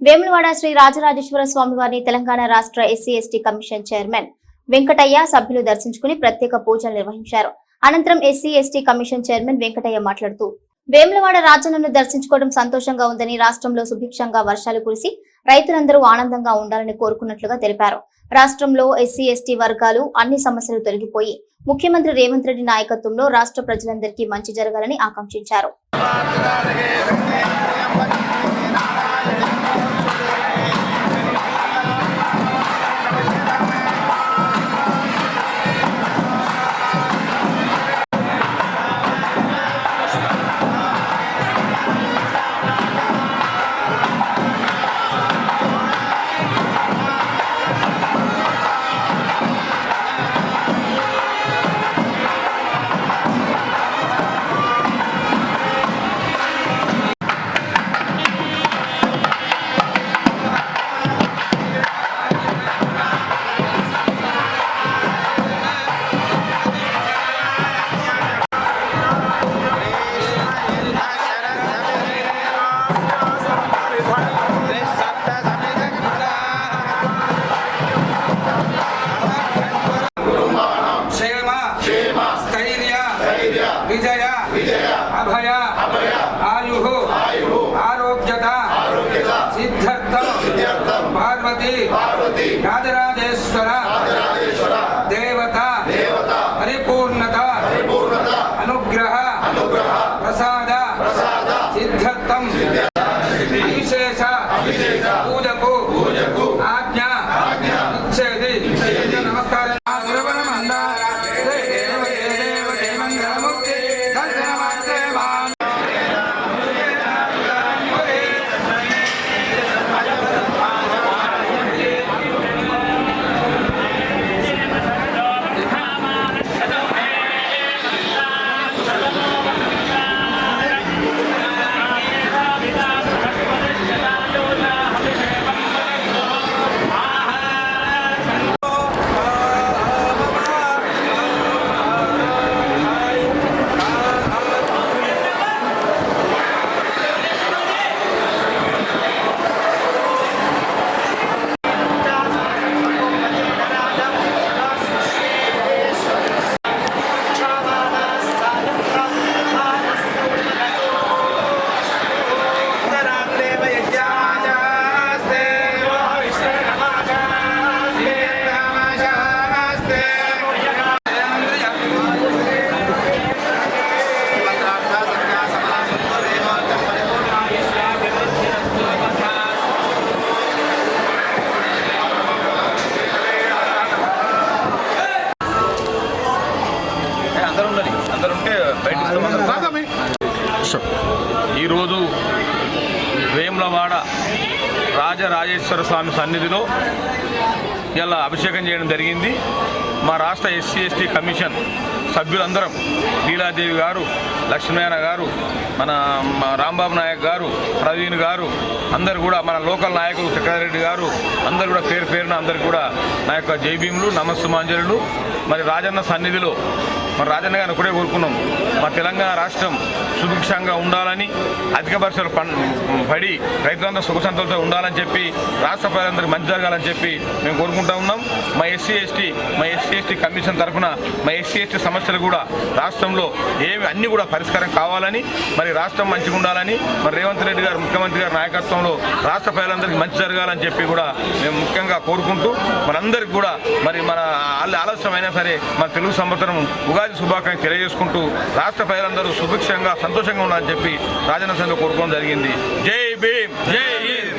వేములవాడ శ్రీ రాజరాజేశ్వర స్వామి వారిని తెలంగాణ రాష్ట్ర SC ST commission chairman Venkataiah సభ్యులు దర్శించుకుని ప్రత్యేక పూజలు నిర్వహించారు. అనంతరం SC ST commission chairman Venkataiah మాట్లాడుతూ వేములవాడ రాజన్నను దర్శించుకోవడం సంతోషంగా ఉందని రాష్ట్రంలో సుభిక్షంగా వర్షాలు కురిసి రైతులందరూ ఆనందంగా ఉండాలని కోరుకున్నట్లుగా తెలిపారు. రాష్ట్రంలో ఎస్సీ ఎస్టీ వర్గాలు అన్ని సమస్యలు తొలగిపోయి ముఖ్యమంత్రి రేవంత్ రెడ్డి నాయకత్వంలో రాష్ట్ర ప్రజలందరికీ మంచి జరగాలని ఆకాంక్షించారు. Appreciate y'all. ఈరోజు వేములవాడ రాజరాజేశ్వర స్వామి సన్నిధిలో ఇలా అభిషేకం చేయడం జరిగింది. మా రాష్ట్ర ఎస్సీ ఎస్టీ కమిషన్ సభ్యులందరం లీలాదేవి గారు లక్ష్మీనారాయణ గారు మన రాంబాబు నాయక్ గారు ప్రవీణ్ గారు అందరు కూడా మన లోకల్ నాయకులు చక్రారెడ్డి గారు అందరు కూడా పేరు పేరున అందరు కూడా నా యొక్క జైభీములు నమస్సుమాంజలులు మరి రాజన్న సన్నిధిలో మన రాజన్న గారిని ఒకటే కోరుకున్నాం. మా తెలంగాణ రాష్ట్రం సుభిక్షంగా ఉండాలని అధిక వర్షాలు పడి రైతులందరూ సుఖ ఉండాలని చెప్పి రాష్ట్ర ప్రజలందరికీ మంచి జరగాలని చెప్పి మేము కోరుకుంటా ఉన్నాం. మా ఎస్సీ ఎస్టీ మా ఎస్సీ ఎస్టీ కమిషన్ తరఫున మా ఎస్సీ ఎస్టీ సమస్యలు కూడా రాష్ట్రంలో ఏవి అన్నీ కూడా పరిష్కారం కావాలని మరి రాష్ట్రం మంచిగా ఉండాలని మరి రేవంత్ రెడ్డి గారు ముఖ్యమంత్రి గారి నాయకత్వంలో రాష్ట్ర ప్రజలందరికీ మంచి జరగాలని చెప్పి కూడా మేము ముఖ్యంగా కోరుకుంటూ మనందరికీ కూడా మరి మన ఆలస్యమైనా సరే మన తెలుగు సంవత్సరం ఉగాది శుభాకాంక్షలు తెలియజేసుకుంటూ రాష్ట్ర ప్రజలందరూ సుభిక్షంగా సంతోషంగా ఉండాలని చెప్పి రాజన్న సంఘ కోరుకోవడం జరిగింది. జై భీమ్! జై హింద్!